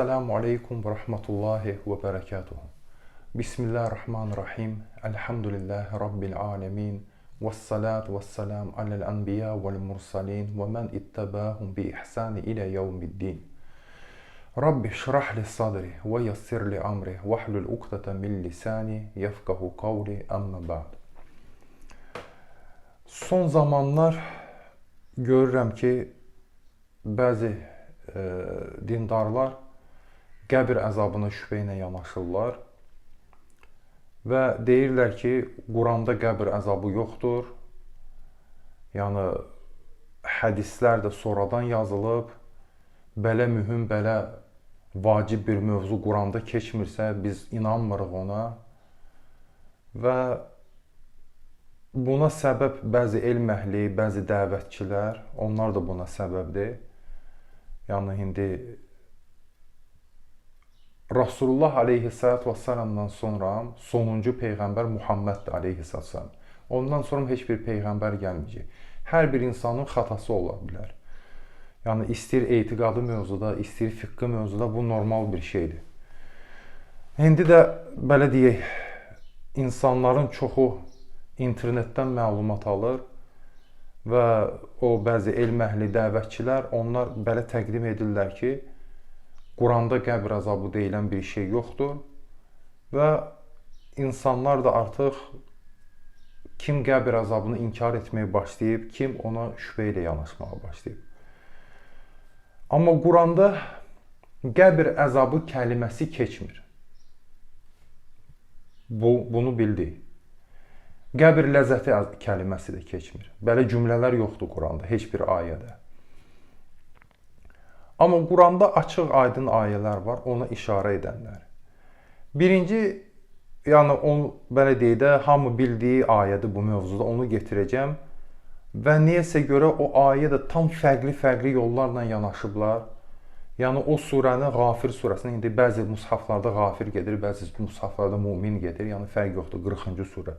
Esselamu aleykum ve rahmetullahi ve berekatuhu. Bismillahirrahmanirrahim. Elhamdülillahi Rabbil alemin. Vessalatu vesselam alel enbiya vel mursalin ve men ittabahum bi ihsani ila yevmiddin. Rabbi şrah li sadri ve yassir li amri ve hlul ukdete min lisani yefkahu kavli amma ba'd. Son zamanlar görürəm ki, bəzi e, dindarlar qəbir əzabına şübhə ilə yanaşırlar və deyirlər ki, Quranda qəbir əzabı yoxdur. Yəni hədislər də sonradan yazılıb. Belə mühüm, belə vacib bir mövzu Quranda keçmirsə, biz inanmırıq ona. Və buna səbəb bəzi elm əhli, bəzi dəvətçilər, onlar da buna səbəbdir. Yəni indi Rasulullah aleyhissalat və səlamdan sonra sonuncu peyğəmbər Muhammeddir aleyhissalam. Ondan sonra heç bir peyğəmbər gəlməyəcək. Hər bir insanın xatası ola bilər. Yəni istir etiqadı mövzuda, istir fiqhi mövzuda bu normal bir şeydir. İndi də belə deyək, insanların çoxu internetdən məlumat alır və o bəzi elm əhli dəvətçilər onlar belə təqdim edirlər ki, Quranda qəbr əzabı deyilən bir şey yoxdur və insanlar da artıq kim qəbr əzabını inkar etməyə başlayıb, kim ona şübhə ilə yanaşmağa başlayıb. Amma Quranda qəbr əzabı kəlməsi keçmir. Bu bunu bildik. Qəbr ləzzəti kəlməsi də keçmir. Belə cümlələr yoxdur Quranda, heç bir ayədə. Amma Quranda açıq, aydın ayələr var, ona işarə edənlər. Birinci, yəni onu belə deyək də, hamı bildiyi ayədir bu mövzuda, onu gətirəcəm və niyəsə görə o ayə də tam fərqli-fərqli yollarla yanaşıblar. Yəni o surəniĞafir surəsində indi bəzi mushaflardaĞafir gedir, bəzi mushaflarda Mumin gedir. Yəni fərq yoxdur 40-cı surə.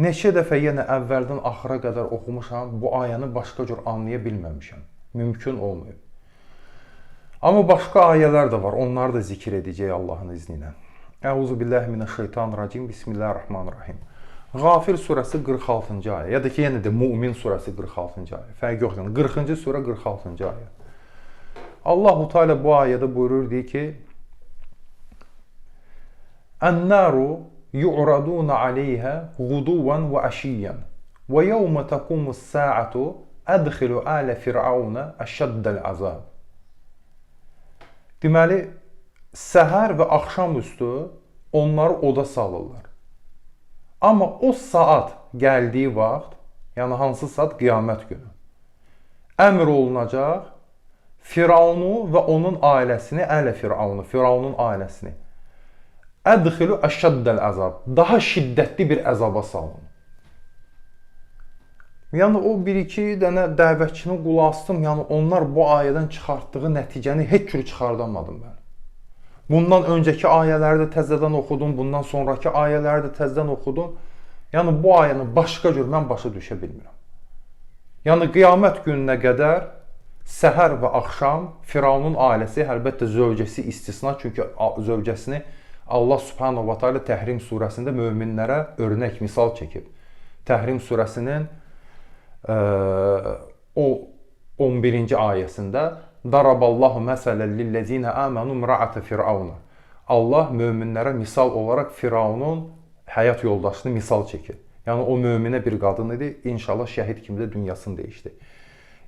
Neçə dəfə yenə əvvəldən axıra qədər oxumuşam, bu ayəni başqa cür anlaya bilməmişəm. Mümkün olmayıb. Amma başqa ayələr də var. Onları da zikr edəcək Allahın izni ilə. Əuzu billahi mineşşeytanirracim. Bismillahirrahmanirrahim.Ğafir surəsi 46-cı ayə. Ya da ki, yenə də Mümin surəsi 46-cı ayə. Fərq yox, yəni 40-cı surə 46-cı ayə. Allahu Teala bu ayədə buyurur deyir ki: "Ən-naru yu'raduna 'alayha ghuduwan və ashiyyan və yawma taqumus-sa'atu adkhilu ala fir'auna aşaddal azab." Deməli, səhər və axşam üstü onları oda salırlar. Amma o saat gəldiyi vaxt, yəni hansı saat qiyamət günü, əmr olunacaq Firavunu və onun ailəsini, ələ Firavunu, Firavunun ailəsini ədxilu əşəddəl əzab, daha şiddətli bir əzaba salın. Yəni o bir-iki dənə dəvətçinin qulaq asdım. Yəni onlar bu ayədən çıxartdığı nəticəni heç cür çıxardamadım mən. Bundan öncəki ayələri də təzədən oxudum, bundan sonrakı ayələri də təzədən oxudum. Yəni bu ayəni başqa cür mən başa düşə bilmirəm. Yəni qiyamət gününə qədər səhər və axşam Firavunun ailəsi, əlbəttə zövcəsi istisna, çünki zövcəsini Allah Subhanahu va Taala Təhrim surəsində möminlərə örnək misal çəkib. Təhrim surəsinin o 11-ci ayəsində Daraballahu məsələn lillezina amanu imra'at fir'auna. Allah möminlərə misal olaraq Firavunun həyat yoldaşını misal çəkir. Yəni o möminə bir qadın idi, inşallah şəhid kimi də dünyasını dəyişdi.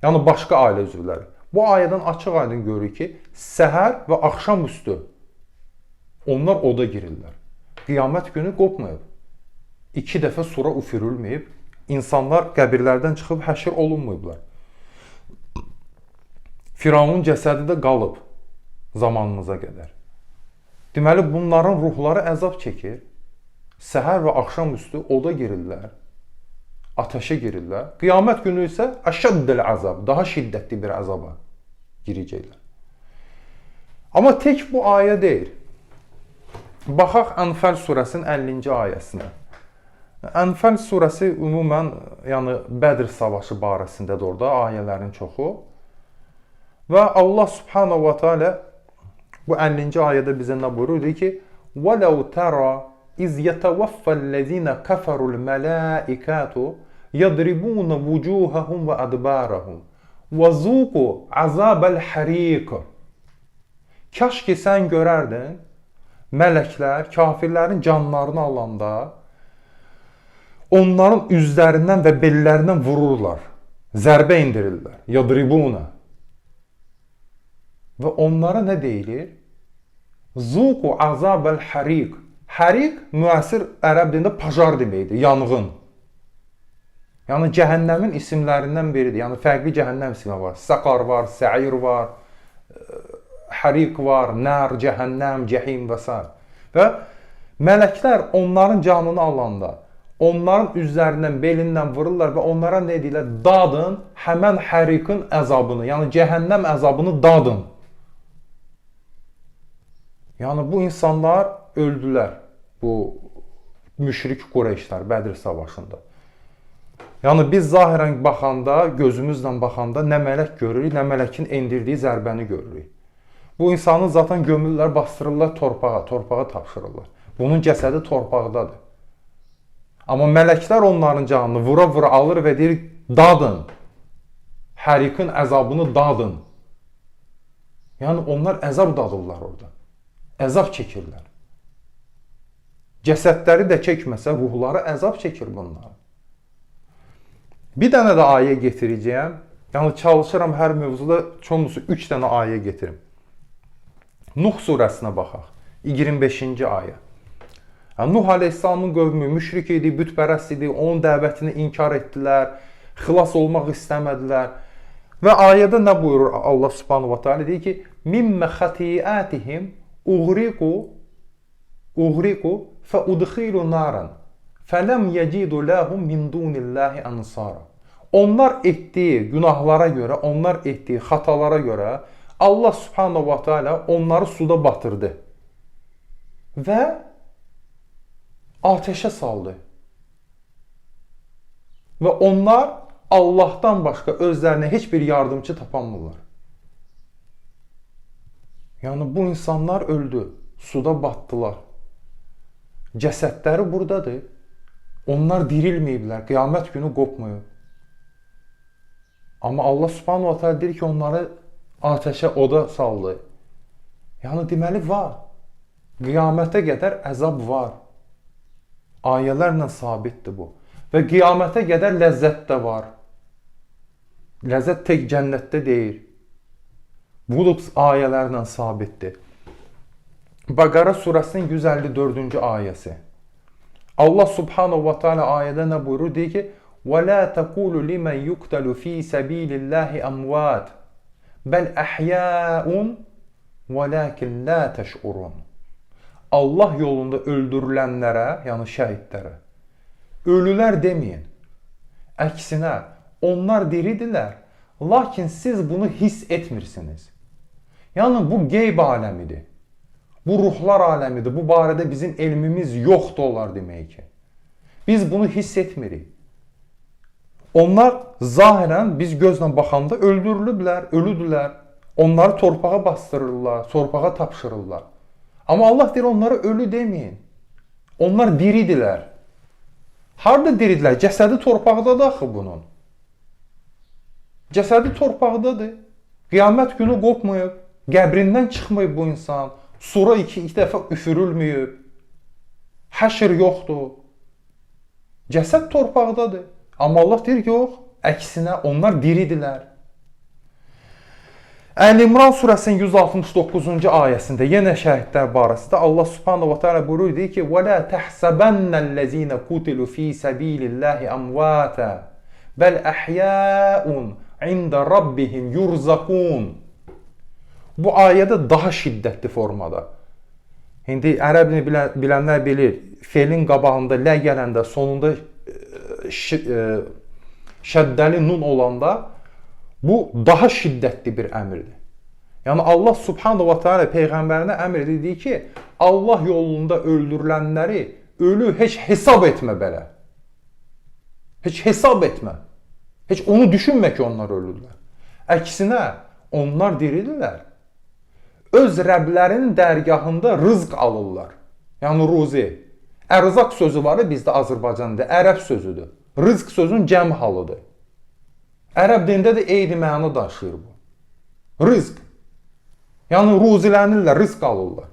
Yəni başqa ailə üzvləri. Bu ayədən açıq-aydın görürük ki, səhər və axşam üstü onlar oda girirlər. Qiyamət günü qopmayıb. 2 dəfə sura üfürülməyib, insanlar qəbirlərdən çıxıb həşr olunmayıblar. Firavun cəsədi də qalıb zamanımıza qədər. Deməli bunların ruhları əzab çəkir. Səhər və axşam üstü oda girirlər. Ateşə girirlər. Qiyamət günü isə əşəddəl əzab, daha şiddətli bir əzaba girəcəklər. Amma tək bu ayə deyil. Baxaq Ənfəl surəsinin 50-ci ayəsinə. Ənfal surəsi ümumən, yəni Bədr savaşı barəsindədir orada ayələrin çoxu. Və Allah Subhanahu va Taala bu 50-ci ayədə bizə nə buyurur ki, "Vəlau tara iz yetavaffa'l-lezina kafarul malaikatu yadribuna vucuhahum və adbarahum və zuqu azabal-hariq." Kaş ki sən görərdin mələklər kafirlərin canlarını alanda onların üzlərindən və bellərindən vururlar. Zərbə endirirlər. Yadribuna. Və onlara nə deyilir? Zuqu azabel harik. Harik müasir ərəb dilində pajar deməkdir, yanğın. Yəni cəhənnəmin isimlərindən biridir. Yəni fərqli cəhənnəm ismi var. Saqar var, Səir var, harik var, nar, cəhənnəm, cəhim və s. Və mələklər onların canını alanda onların üzlərindən, belindən vururlar və onlara nə deyirlər? Dadın həmən hərikin əzabını, yəni cəhənnəm əzabını dadın. Yəni bu insanlar öldülər. Bu müşrik Qureyşlər Bədir savaşında. Yəni biz zahirən baxanda, gözümüzlə baxanda nə mələk görürük, nə mələkin endirdiyi zərbəni görürük. Bu insanı zaten gömürlər, bastırırlar torpağa, torpağa tapşırırlar. Bunun cəsədi torpaqdadır. Amma mələklər onların canını vura-vura alır və deyir, dadın. Hərikin əzabını dadın. Yəni onlar əzab dadırlar orada. Əzab çəkirlər. Cəsədləri də çəkməsə, ruhları əzab çəkir bunlar. Bir dənə də ayə getirəcəyəm. Yəni çalışıram hər mövzuda çoxusu 3 dənə ayə getirim. Nuh surəsinə baxaq. 25-ci ayə. Nuh əleyhissalamın qövmü müşrik idi, bütpərəst idi, onun dəvətini inkar etdilər, xilas olmaq istəmədilər. Və ayədə nə buyurur Allah Subhanahu va Taala deyir ki: "Mimmə xatiatihim ughriqu ughriqu fa udkhilu naran falam yacidu lahum min dunillahi ansara." Onlar etdiyi günahlara görə, onlar etdiyi xatalara görə Allah Subhanahu va Taala onları suda batırdı. Və ateşə saldı. Və onlar Allahdan başqa özlərinə heç bir yardımçı tapamırlar. Yəni bu insanlar öldü, suda batdılar. Cəsədləri burdadır. Onlar dirilməyiblər, qiyamət günü qopmayıb. Amma Allah Subhanahu va Taala deyir ki, onları ateşə, oda saldı. Yəni deməli var. Qiyamətə qədər əzab var. Ayələrlə sabitdir bu. Və qiyamətə qədər ləzzət də var. Ləzzət tək cənnətdə deyil. Bu da ayələrlə sabitdir. Bəqara surəsinin 154-cü ayəsi. Allah Subhanahu va Taala ayədə nə buyurur? Deyir ki: "Və la taqulu yuqtalu fi sabilillahi amwat, bel ahya'un velakin la teş'urun." Allah yolunda öldürülənlərə, yəni şəhidlərə ölülər deməyin. Əksinə, onlar diridirlər, lakin siz bunu hiss etmirsiniz. Yəni bu qeyb aləmidir. Bu ruhlar aləmidir. Bu barədə bizim elmimiz yoxdur olar demək ki. Biz bunu hiss etmirik. Onlar zahirən biz gözlə baxanda öldürülüblər, ölüdülər. Onları torpağa bastırırlar, torpağa tapşırırlar. Amma Allah deyir onlara ölü deməyin. Onlar diridirlər. Harda diridilər? Cəsədi torpaqdadır axı bunun. Cəsədi torpaqdadır. Qiyamət günü qopmayıb. Qəbrindən çıxmayıb bu insan. Sura iki, iki dəfə üfürülməyib. Həşr yoxdur. Cəsəd torpaqdadır. Amma Allah deyir ki, yox, əksinə onlar diridirlər. Əl-İmran surəsinin 169-cu ayəsində yenə şəhidlər barəsində Allah Subhanahu va Taala buyurur deyir ki: "Və la tahsabannallazina qutilu fi sabilillahi amwata, bel ahya'un inda rabbihim yurzaqun." Bu ayədə daha şiddətli formada. İndi ərəb dilini bilən, bilənlər bilir, fe'lin qabağında lə gələndə, sonunda şəddəli nun olanda Bu daha şiddətli bir əmrdir. Yəni Allah Subhanahu va Taala peyğəmbərinə əmr edir ki, Allah yolunda öldürülənləri ölü heç hesab etmə belə. Heç hesab etmə. Heç onu düşünmə ki, onlar ölürlər. Əksinə, onlar diridirlər. öz Rəblərinin dərgahında rızq alırlar. Yəni ruzi. Ərzaq sözü var bizdə Azərbaycanda, ərəb sözüdür. Rızq sözünün cəm halıdır. Ərəb dilində də eyni məna daşıyır bu. Rızq. Yəni ruzilənirlər, rızq alırlar.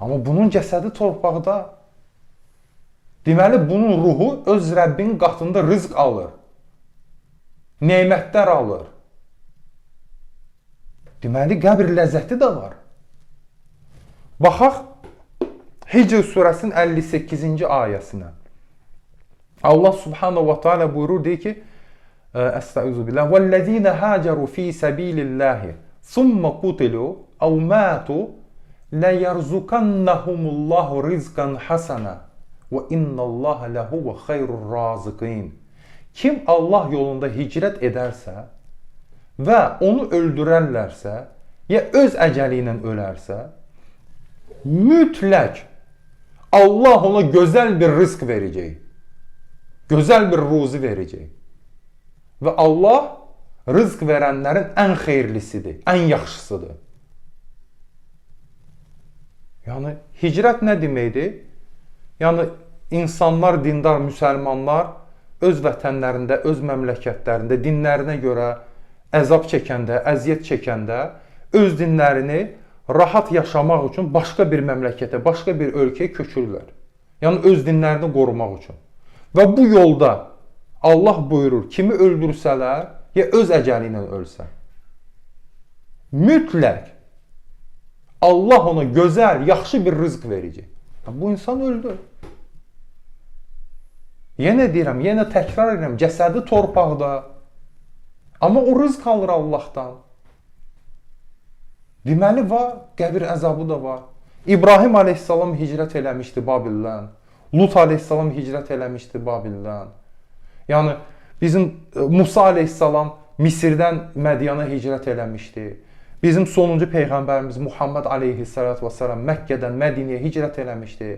Amma bunun cəsədi torpaqda. Deməli bunun ruhu öz Rəbbinin qatında rızq alır. Nemətlər alır. Deməli qəbr ləzzəti də var. Baxaq Hicr surəsinin 58-ci ayəsinə. Allah subhanahu wa taala buyurur deyir ki: Estaizu billah. وَالَّذ۪ينَ هَاجَرُوا ف۪ي سَب۪يلِ اللّٰهِ ثُمَّ قُتِلُوا اَوْ مَاتُوا لَيَرْزُقَنَّهُمُ اللّٰهُ رِزْقًا حَسَنًا وَاِنَّ اللّٰهَ لَهُوَ خَيْرُ الرَّازِقِينَ Kim Allah yolunda hicrət edərsə və onu öldürərlərsə, ya öz əcəli ilə ölərsə, mütləq Allah ona gözəl bir rızq verəcək. Gözəl bir ruzi verəcək. Və Allah rızq verənlərin ən xeyirlisidir, ən yaxşısıdır. Yəni hicrət nə deməkdir? Yəni insanlar, dindar müsəlmanlar öz vətənlərində, öz məmləkətlərində dinlərinə görə əzab çəkəndə, əziyyət çəkəndə öz dinlərini rahat yaşamaq üçün başqa bir məmləkətə, başqa bir ölkəyə köçürlər. Yəni öz dinlərini qorumaq üçün. Və bu yolda Allah buyurur, kimi öldürsələr, ya öz əcəli ilə ölsə. Mütləq Allah ona gözəl, yaxşı bir rızq verəcək. Bu insan öldü. Yenə deyirəm, yenə təkrar edirəm, cəsədi torpaqda. Amma o rızq alır Allahdan. Deməli var, qəbir əzabı da var. İbrahim əleyhissalam hicrət eləmişdi Babildən. Lut əleyhissalam hicrət eləmişdi Babildən. Yəni bizim e, Musa əleyhissalam Misirdən Mədiyana hicrət eləmişdi. Bizim sonuncu peyğəmbərimiz Muhammed əleyhissalat və səlam Məkkədən Mədinəyə hicrət eləmişdi.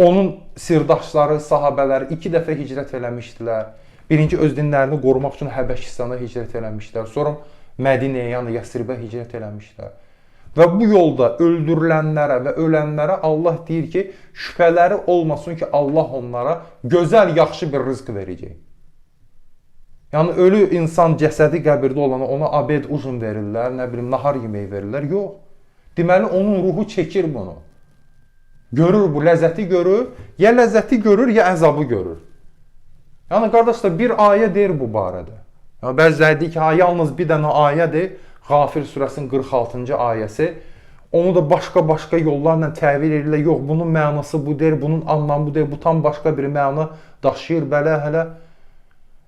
Onun sirdaşları, sahabələri iki dəfə hicrət eləmişdilər. Birinci öz dinlərini qorumaq üçün Həbəşistana hicrət eləmişdilər. Sonra Mədinəyə, yəni Yəsribə hicrət eləmişlər. Və bu yolda öldürülənlərə və ölənlərə Allah deyir ki, şübhələri olmasın ki, Allah onlara gözəl, yaxşı bir rızq verəcək. Yəni ölü insan cəsədi qəbirdə olana ona abed uzun verirlər, nə bilim nahar yeməyi verirlər. Yox. Deməli onun ruhu çəkir bunu. Görür bu ləzzəti görür, ya ləzzəti görür, ya əzabı görür. Yəni qardaşlar bir ayə deyir bu barədə. Yəni bəziləri deyir ki, ha yalnız bir dənə ayədir.Ğafir surəsinin 46-cı ayəsi. Onu da başqa-başqa yollarla təvil edirlər. Yox, bunun mənası bu deyil, bunun anlamı bu deyil, bu tam başqa bir məna daşıyır belə hələ.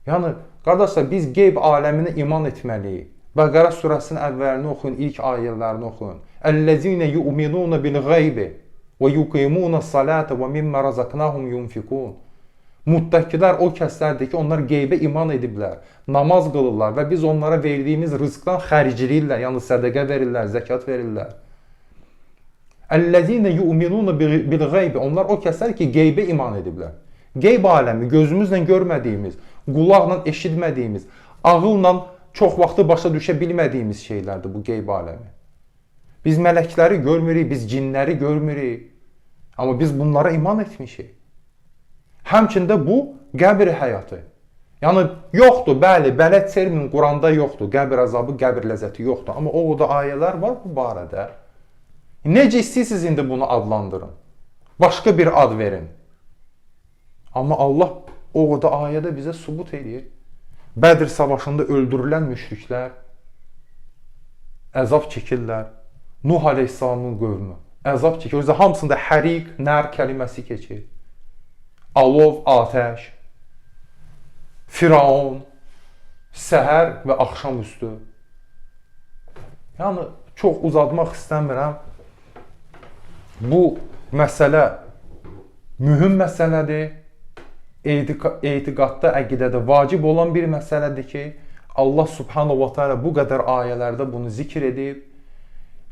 Yəni qardaşlar biz qeyb aləminə iman etməliyik. Bəqərə surəsinin əvvəlini oxuyun, ilk ayələrini oxuyun. Əlləzinə yu'minuna bil ğeybi və yuqimuna salata və mimma razaqnahum yunfikun. Muttəqilər o kəslərdir ki, onlar qeybə iman ediblər, namaz qılırlar və biz onlara verdiyimiz rızqdan xərcləyirlər, yəni sədaqə verirlər, zəkat verirlər. Əlləzinə yu'minuna bil ğeybi. Onlar o kəslər ki, qeybə iman ediblər. Qeyb aləmi gözümüzlə görmədiyimiz, qulaqla eşitmədiyimiz, ağılla çox vaxtı başa düşə bilmədiyimiz şeylərdir bu qeyb aləmi. Biz mələkləri görmürük, biz cinləri görmürük. Amma biz bunlara iman etmişik. Həmçində bu qəbir həyatı. Yəni yoxdur, bəli, bələt termin Quranda yoxdur. Qəbir əzabı, qəbir ləzzəti yoxdur. Amma o da ayələr var bu barədə. Necə istəyirsiniz indi bunu adlandırın? Başqa bir ad verin. Amma Allah o da ayədə bizə sübut eləyir. Bədr savaşında öldürülən müşriklər əzab çəkirlər. Nuh əleyhissalamın qövmü əzab çəkir. Yüzden hamısında həriq, nər kəlməsi keçir. Alov, atəş, Firavun, səhər və axşam üstü. Yəni çox uzatmaq istəmirəm. Bu məsələ mühüm məsələdir. Etiqadda, əqidədə vacib olan bir məsələdir ki, Allah subhanahu wa taala bu qədər ayələrdə bunu zikr edib.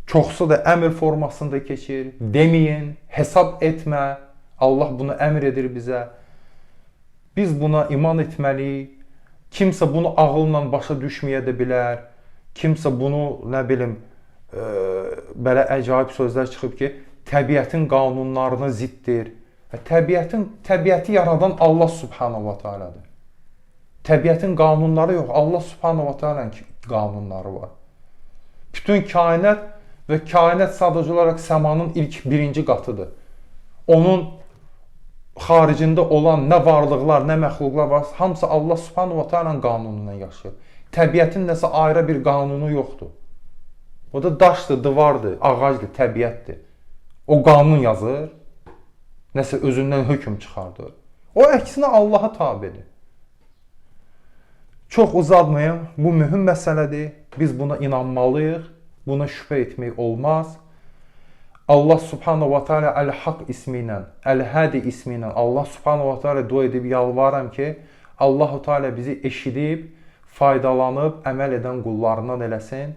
Çoxsu da əmr formasında keçir. Deməyin, hesab etmə. Allah bunu əmr edir bizə. Biz buna iman etməliyik. Kimsə bunu ağılla başa düşməyə də bilər. Kimsə bunu, nə bilim, ə, belə əcaib sözlər çıxıb ki, təbiətin qanunlarına ziddir. Və təbiətin təbiəti yaradan Allah Subhanahu va Taala'dır. Təbiətin qanunları yox, Allah Subhanahu va Taala'nın qanunları var. Bütün kainat və kainat sadəcə olaraq səmanın ilk birinci qatıdır. Onun xaricində olan nə varlıqlar, nə məxluqlar var, hamısı Allah Subhanahu va Taala'nın qanunundan yaşayır. Təbiətin nəsə ayrı bir qanunu yoxdur. O da daşdır, divardır, ağacdır, təbiətdir. O qanun yazır, nəsə özündən hökm çıxardır. O əksinə Allaha tabedir. Çox uzatmayım, bu mühüm məsələdir. Biz buna inanmalıyıq. Buna şübhə etmək olmaz. Allah Subhanahu va Taala Əl-Haq ismi ilə, Əl-Hadi ismi ilə Allah Subhanahu va Taala dua edib yalvarıram ki, Allahu Teala bizi eşidib, faydalanıb əməl edən qullarından eləsin.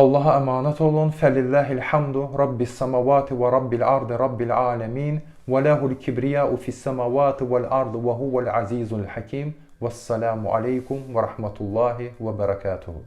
Allaha əmanət olun. Fəlillahil hamdu Rabbis semavati və Rabbil ardı Rabbil alamin və lehul kibriyau fis semavati vel ardı və huvel azizul hakim. Vesselamu aleykum və rahmetullahi və berekatuhu.